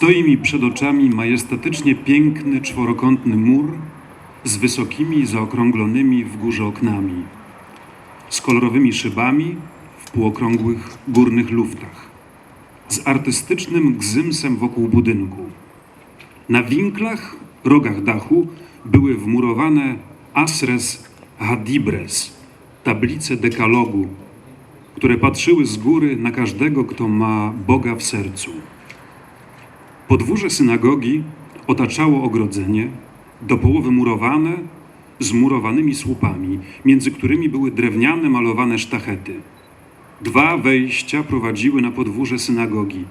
Stoi mi przed oczami majestatycznie piękny czworokątny mur z wysokimi, zaokrąglonymi w górze oknami, z kolorowymi szybami w półokrągłych górnych luftach, z artystycznym gzymsem wokół budynku. Na winklach, rogach dachu były wmurowane asres hadibres, tablice dekalogu, które patrzyły z góry na każdego, kto ma Boga w sercu. Podwórze synagogi otaczało ogrodzenie, do połowy murowane, z murowanymi słupami, między którymi były drewniane, malowane sztachety. Dwa wejścia prowadziły na podwórze synagogi.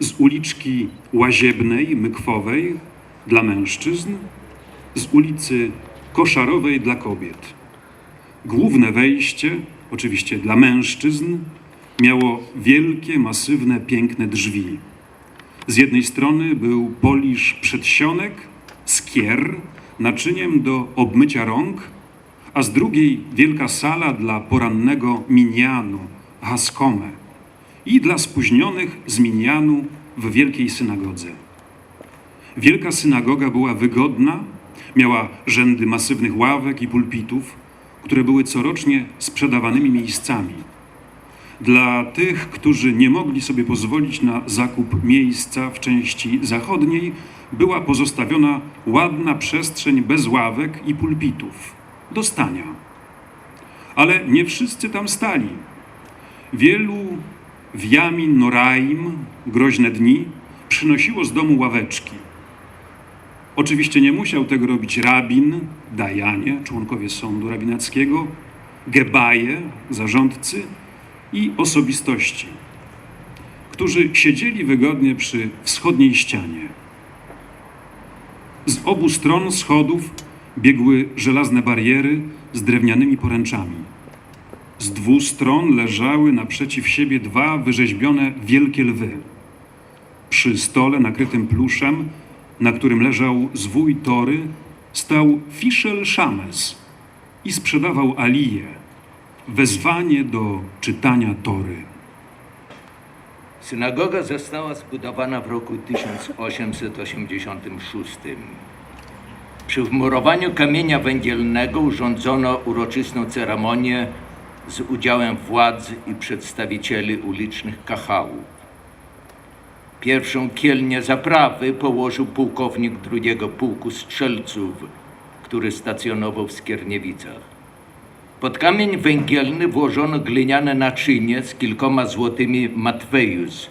Z uliczki łaziebnej, mykwowej dla mężczyzn, z ulicy koszarowej dla kobiet. Główne wejście, oczywiście dla mężczyzn, miało wielkie, masywne, piękne drzwi. Z jednej strony był polisz przedsionek, skier, naczyniem do obmycia rąk, a z drugiej wielka sala dla porannego minianu, haskome, i dla spóźnionych z minianu w wielkiej synagodze. Wielka synagoga była wygodna, miała rzędy masywnych ławek i pulpitów, które były corocznie sprzedawanymi miejscami. Dla tych, którzy nie mogli sobie pozwolić na zakup miejsca w części zachodniej, była pozostawiona ładna przestrzeń bez ławek i pulpitów do stania. Ale nie wszyscy tam stali. Wielu w Jamin Noraim, groźne dni, przynosiło z domu ławeczki. Oczywiście nie musiał tego robić rabin, dajanie, członkowie sądu rabinackiego, gebaje, zarządcy i osobistości, którzy siedzieli wygodnie przy wschodniej ścianie. Z obu stron schodów biegły żelazne bariery z drewnianymi poręczami. Z dwóch stron leżały naprzeciw siebie dwa wyrzeźbione wielkie lwy. Przy stole nakrytym pluszem, na którym leżał zwój tory, stał Fischel Szames i sprzedawał aliję, wezwanie do czytania tory. Synagoga została zbudowana w roku 1886. Przy wmurowaniu kamienia węgielnego urządzono uroczystą ceremonię z udziałem władz i przedstawicieli ulicznych kachałów. Pierwszą kielnię zaprawy położył pułkownik drugiego pułku strzelców, który stacjonował w Skierniewicach. Pod kamień węgielny włożono gliniane naczynie z kilkoma złotymi matwejus,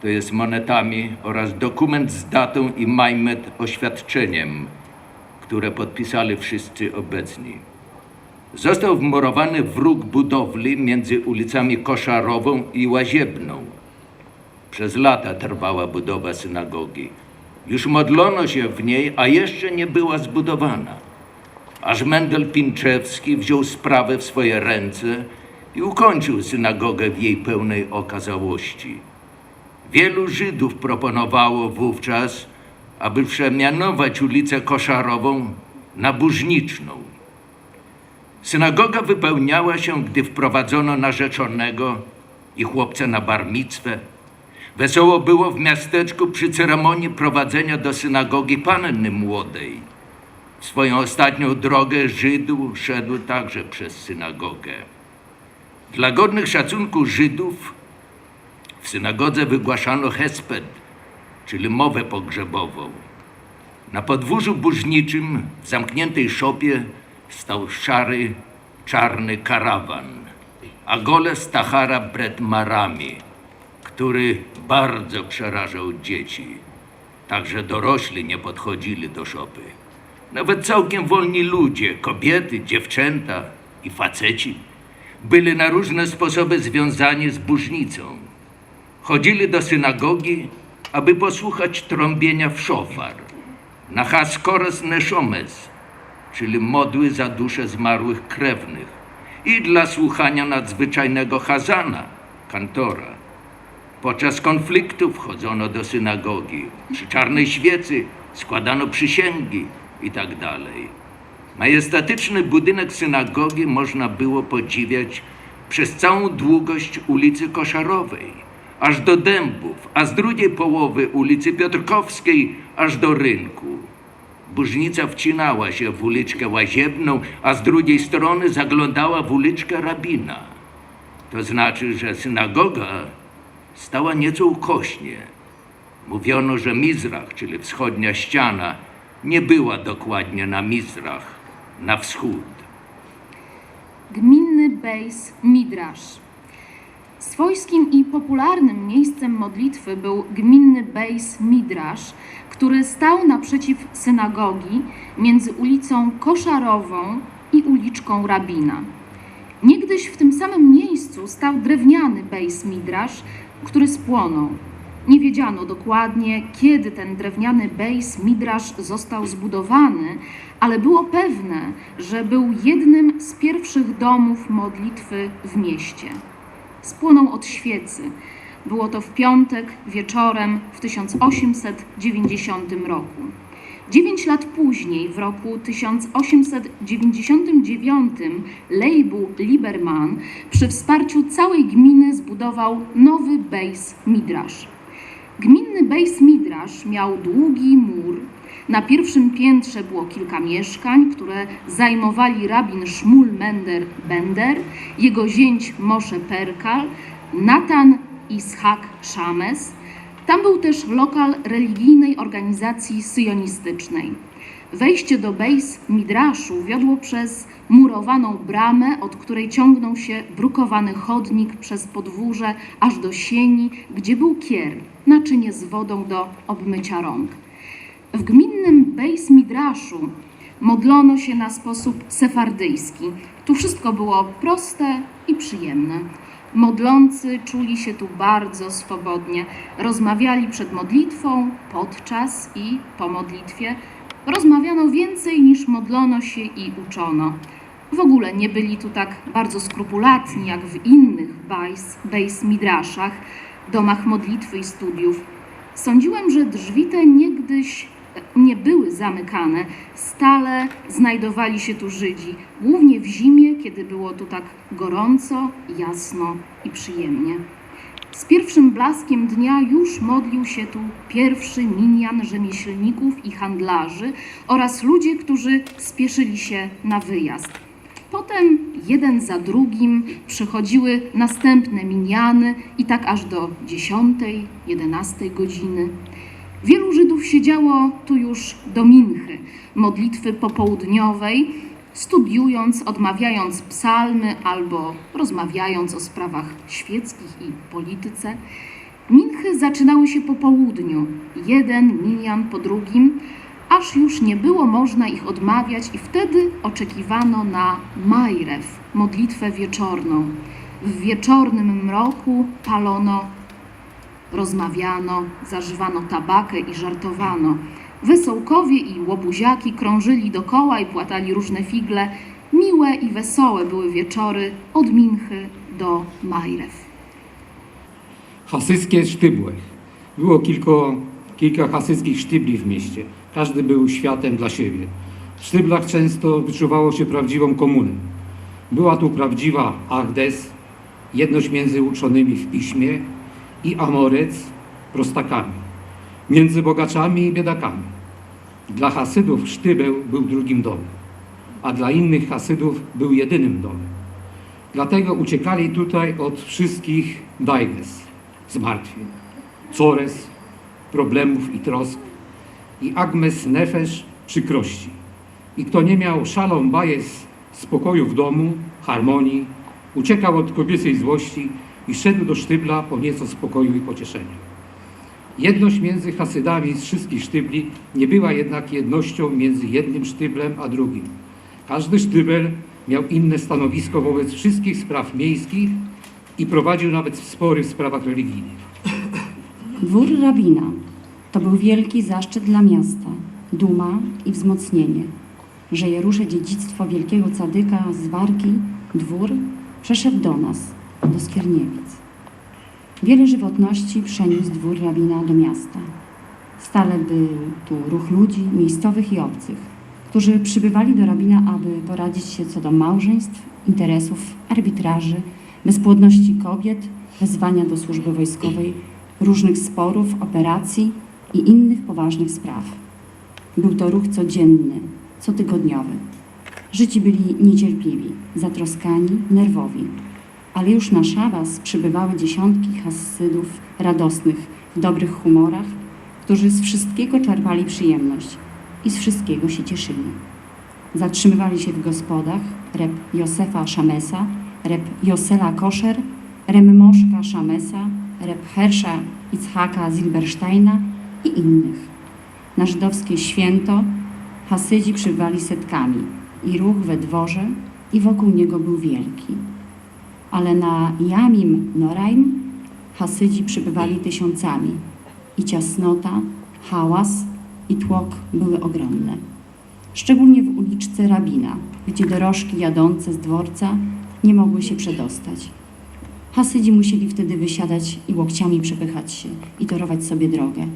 to jest monetami, oraz dokument z datą i majmet oświadczeniem, które podpisali wszyscy obecni. Został wmurowany wróg budowli między ulicami Koszarową i Łaziebną. Przez lata trwała budowa synagogi. Już modlono się w niej, a jeszcze nie była zbudowana. Aż Mendel Pinczewski wziął sprawę w swoje ręce i ukończył synagogę w jej pełnej okazałości. Wielu Żydów proponowało wówczas, aby przemianować ulicę Koszarową na Burzniczną. Synagoga wypełniała się, gdy wprowadzono narzeczonego i chłopca na barmicwę. Wesoło było w miasteczku przy ceremonii prowadzenia do synagogi panny młodej. Swoją ostatnią drogę Żydu szedł także przez synagogę. Dla godnych szacunku Żydów w synagodze wygłaszano hesped, czyli mowę pogrzebową. Na podwórzu burzniczym w zamkniętej szopie stał szary, czarny karawan, a gole Stachara Bret Marami, który bardzo przerażał dzieci. Także dorośli nie podchodzili do szopy. Nawet całkiem wolni ludzie, kobiety, dziewczęta i faceci byli na różne sposoby związani z burznicą. Chodzili do synagogi, aby posłuchać trąbienia w szofar, na haskores neszomes, czyli modły za dusze zmarłych krewnych i dla słuchania nadzwyczajnego hazana, kantora. Podczas konfliktów chodzono do synagogi. Przy czarnej świecy składano przysięgi i tak dalej. Majestatyczny budynek synagogi można było podziwiać przez całą długość ulicy Koszarowej, aż do Dębów, a z drugiej połowy ulicy Piotrkowskiej aż do rynku. Burznica wcinała się w uliczkę Łaziebną, a z drugiej strony zaglądała w uliczkę Rabina. To znaczy, że synagoga stała nieco ukośnie. Mówiono, że Mizrach, czyli wschodnia ściana, nie była dokładnie na Mizrach, na wschód. Gminny Bejs Midrasz. Swojskim i popularnym miejscem modlitwy był gminny Bejs Midrasz, który stał naprzeciw synagogi między ulicą Koszarową i uliczką Rabina. Niegdyś w tym samym miejscu stał drewniany Bejs Midrasz, który spłonął. Nie wiedziano dokładnie, kiedy ten drewniany Bejs Midrasz został zbudowany, ale było pewne, że był jednym z pierwszych domów modlitwy w mieście. Spłonął od świecy. Było to w piątek wieczorem w 1890 roku. Dziewięć lat później, w roku 1899, Leibu Lieberman przy wsparciu całej gminy zbudował nowy Bejs Midrasz. Gminny Bejs Midrasz miał długi mur. Na pierwszym piętrze było kilka mieszkań, które zajmowali rabin Szmul Mender Bender, jego zięć Moshe Perkal, Natan Ishak Szames. Tam był też lokal religijnej organizacji syjonistycznej. Wejście do Bejs Midraszu wiodło przez murowaną bramę, od której ciągnął się brukowany chodnik przez podwórze aż do sieni, gdzie był kier, naczynie z wodą do obmycia rąk. W gminnym Bejs Midraszu modlono się na sposób sefardyjski. Tu wszystko było proste i przyjemne. Modlący czuli się tu bardzo swobodnie. Rozmawiali przed modlitwą, podczas i po modlitwie. Rozmawiano więcej niż modlono się i uczono. W ogóle nie byli tu tak bardzo skrupulatni jak w innych bajs, bejs midraszach, domach modlitwy i studiów. Sądziłem, że drzwi te niegdyś nie były zamykane. Stale znajdowali się tu Żydzi, głównie w zimie, kiedy było tu tak gorąco, jasno i przyjemnie. Z pierwszym blaskiem dnia już modlił się tu pierwszy minian rzemieślników i handlarzy oraz ludzie, którzy spieszyli się na wyjazd. Potem jeden za drugim przychodziły następne miniany i tak aż do 10, 11 godziny. Wielu Żydów siedziało tu już do minchy, modlitwy popołudniowej, studiując, odmawiając psalmy albo rozmawiając o sprawach świeckich i polityce. Minchy zaczynały się po południu, jeden minian po drugim, aż już nie było można ich odmawiać i wtedy oczekiwano na Majrew, modlitwę wieczorną. W wieczornym mroku palono rozmawiano, zażywano tabakę i żartowano. Wesołkowie i łobuziaki krążyli dokoła i płatali różne figle. Miłe i wesołe były wieczory od Minchy do Majrew. Hasyckie sztybły. Było kilko, kilka hasyckich sztybli w mieście. Każdy był światem dla siebie. W sztyblach często wyczuwało się prawdziwą komunę. Była tu prawdziwa Ahdes, jedność między uczonymi w piśmie i Amorec, prostakami, między bogaczami i biedakami. Dla Hasydów sztybeł był drugim domem, a dla innych Hasydów był jedynym domem. Dlatego uciekali tutaj od wszystkich dajnes, zmartwień, cores, problemów i trosk i agmes nefesz, przykrości. I kto nie miał szalom bajes spokoju w domu, harmonii, uciekał od kobiecej złości i szedł do sztybla po nieco spokoju i pocieszenia. Jedność między Hasydami z wszystkich sztybli nie była jednak jednością między jednym sztyblem a drugim. Każdy sztybel miał inne stanowisko wobec wszystkich spraw miejskich i prowadził nawet spory w sprawach religijnych. Dwór rabina to był wielki zaszczyt dla miasta, duma i wzmocnienie, że Jerusze dziedzictwo wielkiego cadyka z Warki, dwór, przeszedł do nas, do Skierniewic. Wiele żywotności przeniósł dwór rabina do miasta. Stale był tu ruch ludzi, miejscowych i obcych, którzy przybywali do rabina, aby poradzić się co do małżeństw, interesów, arbitraży, bezpłodności kobiet, wezwania do służby wojskowej, różnych sporów, operacji i innych poważnych spraw. Był to ruch codzienny, cotygodniowy. Żydzi byli niecierpliwi, zatroskani, nerwowi, ale już na szabas przybywały dziesiątki hasydów radosnych, w dobrych humorach, którzy z wszystkiego czerpali przyjemność i z wszystkiego się cieszyli. Zatrzymywali się w gospodach rep Josefa Szamesa, rep Josela Koszer, Remmoszka Szamesa, rep Hersza Itzhaka Zilbersteina i innych. Na żydowskie święto Hasydzi przybywali setkami i ruch we dworze i wokół niego był wielki. Ale na Jamim Noraim Hasydzi przybywali tysiącami i ciasnota, hałas i tłok były ogromne. Szczególnie w uliczce Rabina, gdzie dorożki jadące z dworca nie mogły się przedostać. Hasydzi musieli wtedy wysiadać i łokciami przepychać się i torować sobie drogę.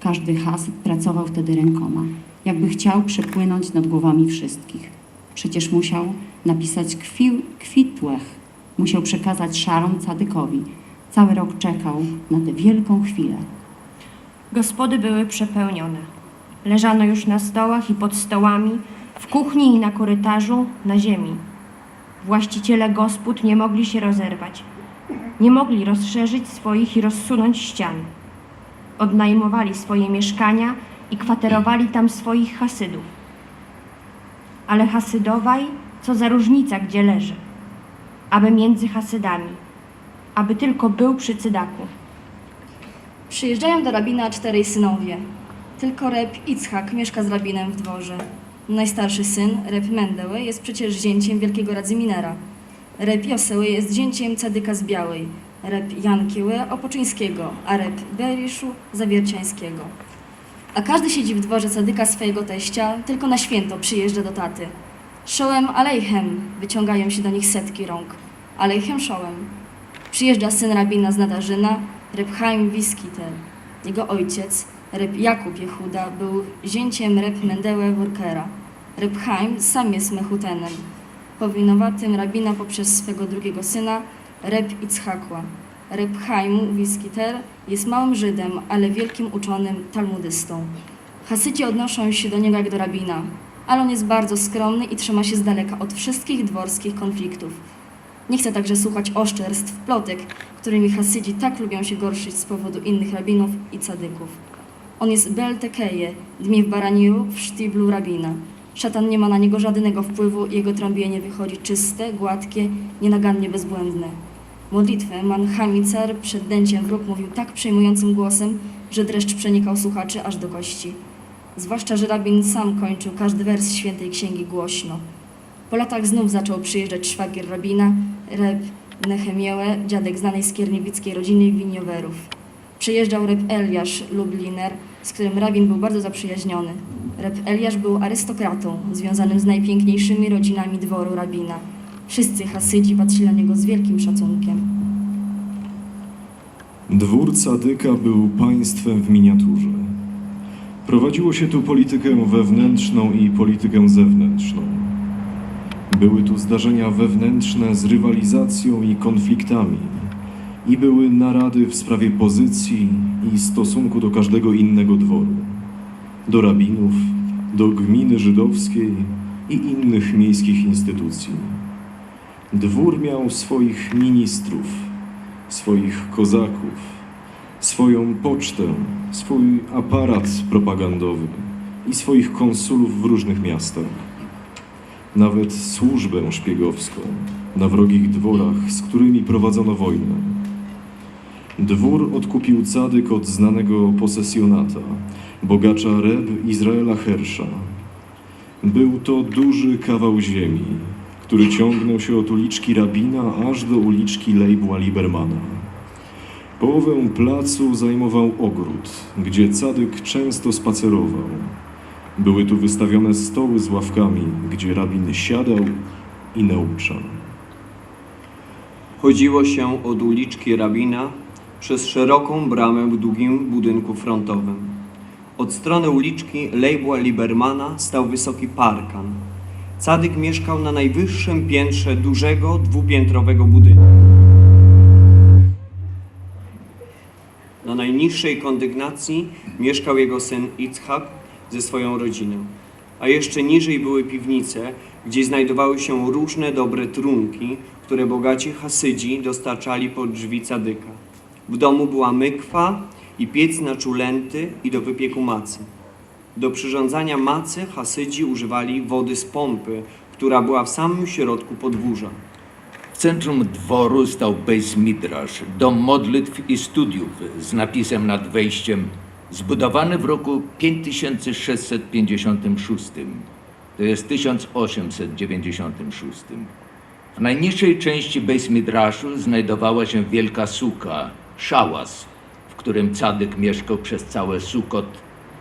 Każdy Hasyd pracował wtedy rękoma, jakby chciał przepłynąć nad głowami wszystkich. Przecież musiał napisać kwi, kwitłech, musiał przekazać szaron cadykowi. Cały rok czekał na tę wielką chwilę. Gospody były przepełnione. Leżano już na stołach i pod stołami, w kuchni i na korytarzu, na ziemi. Właściciele gospod nie mogli się rozerwać. Nie mogli rozszerzyć swoich i rozsunąć ścian. Odnajmowali swoje mieszkania i kwaterowali tam swoich hasydów. Ale hasydowaj, co za różnica, gdzie leży. Aby między hasydami. Aby tylko był przy cydaku. Przyjeżdżają do rabina czterej synowie. Tylko Reb Itzhak mieszka z rabinem w dworze. Najstarszy syn, Reb Mendeły, jest przecież zięciem wielkiego Radzyminera. Reb Joseły jest zięciem Cadyka z Białej, Reb Jankieły Opoczyńskiego, a Reb Beriszu Zawierciańskiego. A każdy siedzi w dworze Cadyka swojego teścia, tylko na święto przyjeżdża do taty. Szołem alejchem, wyciągają się do nich setki rąk. Alejchem szołem. Przyjeżdża syn rabina z Nadarzyna, Reb Chaim Wiskiter. Jego ojciec, Reb Jakub Jehuda, był zięciem Reb Mendełe Workera. Reb Chaim sam jest mechutenem, powinowatym rabina poprzez swego drugiego syna, Reb Itzhakła. Reb Chaim Wiskiter jest małym Żydem, ale wielkim uczonym talmudystą. Hasyci odnoszą się do niego jak do rabina, ale on jest bardzo skromny i trzyma się z daleka od wszystkich dworskich konfliktów. Nie chce także słuchać oszczerstw, plotek, którymi Hasydzi tak lubią się gorszyć z powodu innych rabinów i cadyków. On jest Beltekeje, dmi w baraniu w sztiblu rabina. Szatan nie ma na niego żadnego wpływu jego trąbienie wychodzi czyste, gładkie, nienagannie bezbłędne. Modlitwę Man Hamicer przed dęciem wróg mówił tak przejmującym głosem, że dreszcz przenikał słuchaczy aż do kości. Zwłaszcza, że rabin sam kończył każdy wers świętej księgi głośno. Po latach znów zaczął przyjeżdżać szwagier rabina, reb Nehemiełe, dziadek znanej skierniewickiej rodziny winiowerów. Przyjeżdżał reb Eliasz Lubliner, z którym rabin był bardzo zaprzyjaźniony. Reb Eliasz był arystokratą, związanym z najpiękniejszymi rodzinami dworu rabina. Wszyscy Hasydzi patrzyli na niego z wielkim szacunkiem. Dwór Cadyka był państwem w miniaturze. Prowadziło się tu politykę wewnętrzną i politykę zewnętrzną. Były tu zdarzenia wewnętrzne z rywalizacją i konfliktami, i były narady w sprawie pozycji i stosunku do każdego innego dworu, do rabinów, do gminy żydowskiej i innych miejskich instytucji. Dwór miał swoich ministrów, swoich kozaków, swoją pocztę, swój aparat propagandowy i swoich konsulów w różnych miastach. Nawet służbę szpiegowską na wrogich dworach, z którymi prowadzono wojnę. Dwór odkupił cadyk od znanego posesjonata, bogacza Reb Izraela Hersza. Był to duży kawał ziemi, który ciągnął się od uliczki Rabina aż do uliczki Leibła Libermana. Połowę placu zajmował ogród, gdzie cadyk często spacerował. Były tu wystawione stoły z ławkami, gdzie rabin siadał i nauczał. Chodziło się od uliczki Rabina przez szeroką bramę w długim budynku frontowym. Od strony uliczki Leibła Libermana stał wysoki parkan. Cadyk mieszkał na najwyższym piętrze dużego, dwupiętrowego budynku. Niższej kondygnacji mieszkał jego syn Itzhak ze swoją rodziną. A jeszcze niżej były piwnice, gdzie znajdowały się różne dobre trunki, które bogaci Hasydzi dostarczali pod drzwi cadyka. W domu była mykwa i piec na czulenty i do wypieku macy. Do przyrządzania macy Hasydzi używali wody z pompy, która była w samym środku podwórza. W centrum dworu stał Beis Midrash, dom modlitw i studiów z napisem nad wejściem, zbudowany w roku 5656, to jest 1896. W najniższej części Beis Midraszu znajdowała się wielka suka, szałas, w którym cadyk mieszkał przez całe Sukot,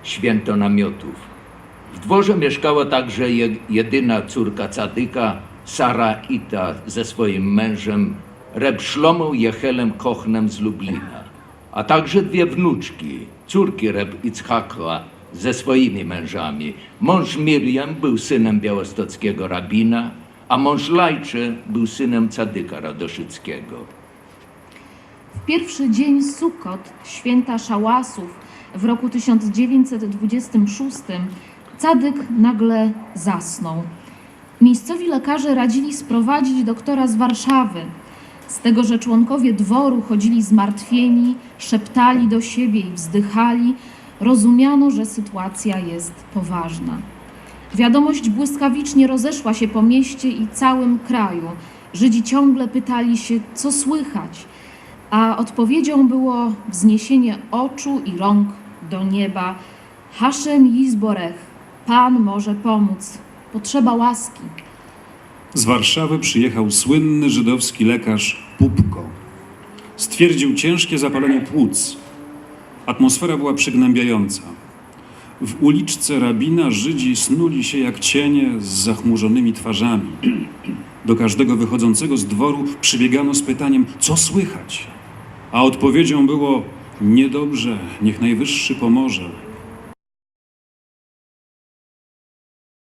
święto namiotów. W dworze mieszkała także je- jedyna córka cadyka, Sara Ita ze swoim mężem, Reb Szlomą Jechelem Kochnem z Lublina, a także dwie wnuczki, córki Reb Itzhaka ze swoimi mężami. Mąż Miriam był synem białostockiego rabina, a mąż Lajcze był synem cadyka radoszyckiego. W pierwszy dzień Sukot, święta szałasów, w roku 1926 Cadyk nagle zasnął. Miejscowi lekarze radzili sprowadzić doktora z Warszawy. Z tego, że członkowie dworu chodzili zmartwieni, szeptali do siebie i wzdychali, rozumiano, że sytuacja jest poważna. Wiadomość błyskawicznie rozeszła się po mieście i całym kraju. Żydzi ciągle pytali się, co słychać, a odpowiedzią było wzniesienie oczu i rąk do nieba. Haszem Jizborech, Pan może pomóc, potrzeba łaski. Z Warszawy przyjechał słynny żydowski lekarz Pupko. Stwierdził ciężkie zapalenie płuc. Atmosfera była przygnębiająca. W uliczce rabina Żydzi snuli się jak cienie z zachmurzonymi twarzami. Do każdego wychodzącego z dworu przybiegano z pytaniem, co słychać? A odpowiedzią było, niedobrze, niech Najwyższy pomoże.